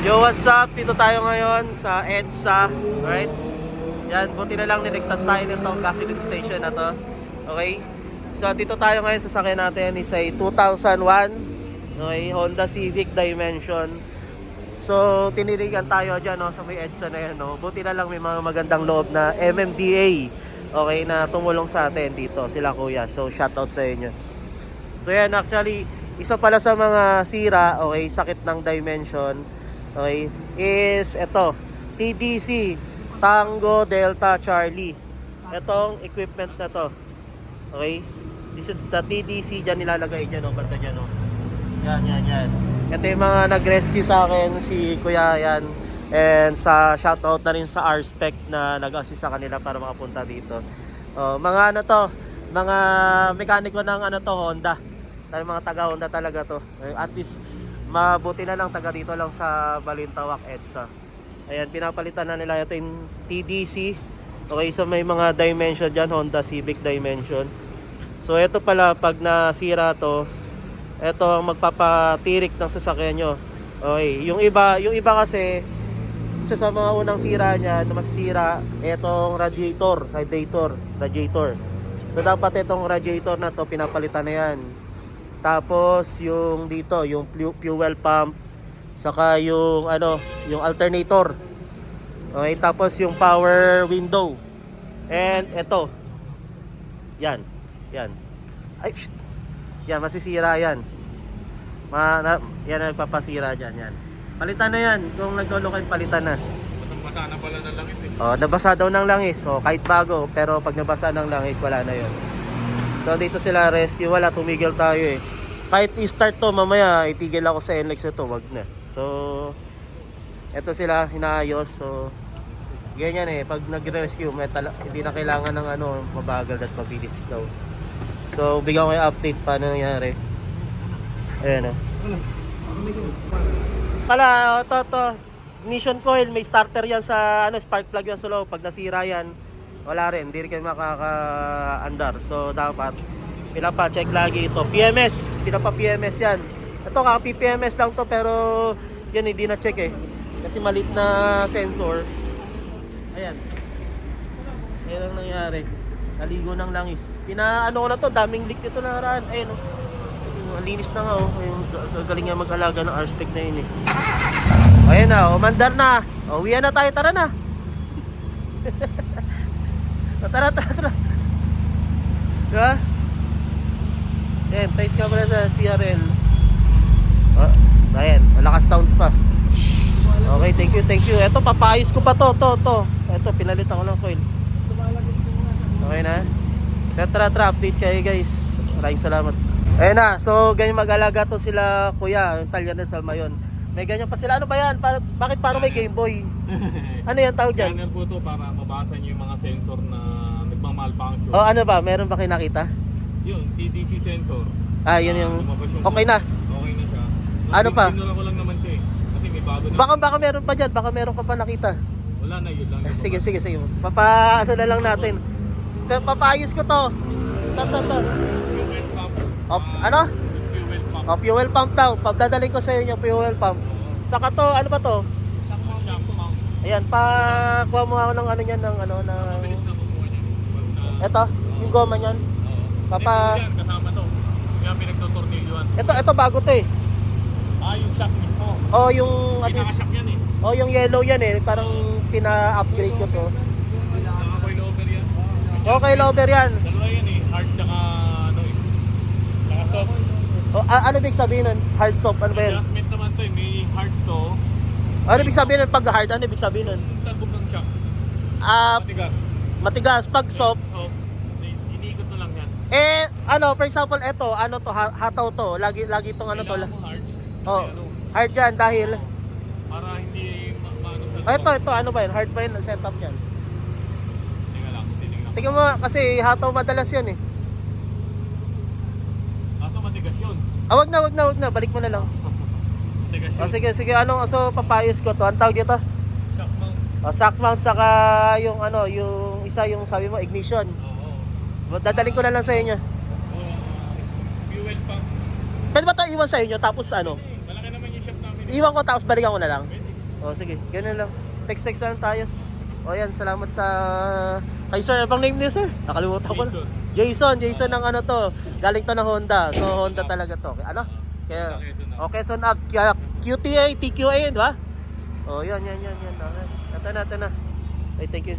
Yo, what's up? Dito tayo ngayon sa EDSA, right? Yan, buti na lang niligtas tayo nito gasoline station na to. Okay? So, dito tayo ngayon sa sakyan natin is ay 2001 okay, Honda Civic Dimension. So, tinirigan tayo dyan no, sa may EDSA na yan. No? Buti na lang may mga magandang loob na MMDA okay, na tumulong sa atin dito, sila kuya. So, shoutout sa inyo. So, yan, actually, isa pala sa mga sira, okay, sakit ng Dimension, okay, is ito, TDC, Tango Delta Charlie. Itong equipment na to. Okay? This is the TDC dyan nilalagay dyan, no? Banda dyan, no? Yan, yan, yan. Ito yung mga nag-rescue sa akin, si Kuya, yan. And sa shoutout na rin sa R-Spec na nag-assist sa kanila para makapunta dito. Oh, mga ano to, mga mekaniko ng ano to, Honda. Mga taga Honda talaga to. At least, mabuti na lang taga dito lang sa Balintawak EDSA. Ayan, pinapalitan na nila ito yung TDC. Okay, so may mga dimension dyan, Honda Civic Dimension. So ito pala, pag nasira to, ito ang magpapatirik ng sasakyan nyo. Okay, yung iba, yung iba kasi, isa sa mga unang sira niya na masisira, itong radiator, radiator, radiator. So dapat itong radiator na to pinapalitan na yan. Tapos yung dito, yung fu- fuel pump, saka yung ano, yung alternator. Okay, tapos yung power window. And ito. Yan. Yan. Ay, psht. Yan, masisira yan. Ma, na, yan ang nagpapasira dyan, yan. Palitan na yan. Kung nagtulong kayo, palitan na. Basang-basa na pala ng langis eh. Oh, nabasa daw ng langis. So, kahit bago, pero pag nabasa ng langis, wala na yon. So, dito sila rescue. Wala, tumigil tayo eh. Kahit i-start to, mamaya, itigil ako sa NLEX ito, wag na. So, eto sila, hinaayos. So, ganyan eh. Pag nag-rescue, may hindi na kailangan ng ano, mabagal at mabilis daw. So, bigyan ko yung update paano nangyari. Ayan oh. Pala, to, to. Ignition coil, may starter yan sa ano, spark plug yan sa loob. Pag nasira yan, wala rin, hindi rin kayo makaka-andar. So, dapat pinapa-check lagi ito. PMS, pinapa-PMS yan. Ito, kaka-PPMS lang to, pero yan, hindi na-check eh. Kasi malit na sensor. Ayan. Ayan ang nangyari. Naligo ng langis. Pinaano ko na to, daming leak nito na haraan. Ayun, oh. Linis na nga, oh. Galing nga mag-alaga ng R-Spec na yun eh. Ayan na, umandar na. O, uwian na tayo, tara na. Tara, tara, tara. Diba? Ayan, tayo ka pala sa CRL. Oh, ayan, malakas sounds pa. Okay, thank you, thank you. Ito, papayos ko pa to, to, to. Ito, pinalitan ko ng coil. Okay na? Tara, tara, tara, update kayo guys. Maraming salamat. Ayun na, so ganyan mag-alaga to sila kuya, yung Talyan de Salmayon. May ganyan pa sila. Ano ba yan? Para, bakit parang may Game Boy? Ano yan tawag dyan? Scanner po to para mabasa niyo yung mga sensor na nagmamalfunction. O ano ba? Meron ba kayo nakita? Yun, TDC sensor. Ah, yun yung... Ah, lumabas yung Okay na. Okay na siya. Ano pa? Tinula ko lang naman siya eh. Kasi may bago na. Baka baka meron pa dyan. Baka meron ka pa nakita. Wala na yun lang. Sige, sige, sige. Papa, ano na lang natin. Papayos ko to. To, to, to. Op, Ah, ano? O, fuel pump daw. Dadalhin ko sa inyo, fuel pump. Saka to, ano ba to? Ayan, pa kuha mo ako ng ano niyan ng ano. Basta... Eto, yung goma niyan. Papa- kasama to. Kaya pinagtotornilyoan. Ito, ito bago to eh. Ah, yung shock mismo. Oh, yung ano, Pinaka-shock yan eh. oh, yung yellow yan eh, parang pina-upgrade ko to. Okay, lover yan. Dalawa yan eh. Hard tsaka ano eh. Tsaka soft. Oh, a- ano ibig sabihin nun? Hard soap, ano ba yan? Adjustment naman to eh. May hard to. Ano ibig sabihin nun pag hard? Ano ibig sabihin nun? Yung talbog ng shock. Ah, Matigas. matigas. Pag soft, Soft. I- Iniikot na lang yan. eh, ano, for example, eto, ano to, ha- hataw to. Lagi, lagi tong ano to. Kailangan mo hard. Kasi Oh, ano, hard yan dahil, para hindi ma- maano sa oh, ito, ito, ano ba yan? Hard ba yan? ang Setup yan. Tingnan lang. Tingnan lang. Tingnan mo, kasi hataw madalas yan eh. Kaso matigas yun. Ah, wag na, wag na, wag na. Balik mo na lang. Matigas yun. Oh, sige, sige. Ano, so papayos ko to. Ang tawag dito? Shock mount. Oh, shock mount saka yung ano, yung isa yung sabi mo ignition. Oo. Dadaling ko na lang sa inyo. Oo. Fuel pump. Pwede ba 'to iwan sa inyo tapos ano? Malaki naman yung shop namin. Iwan ko tapos balikan ko na lang. Pwede. O sige, ganun lang. Text-text lang tayo. O yan, salamat sa... Kay sir, ano bang name niya sir? Nakalimutan ko na. Jason. Jason, Jason ng ano to. Galing to ng Honda. So Honda talaga to. Ano? Kaya, Honda Quezon Up. o Quezon Up. Kaya QTA, TQA, di ba? O yan, yan, yan, yan. Okay. Ito na, ito na. Okay, thank you.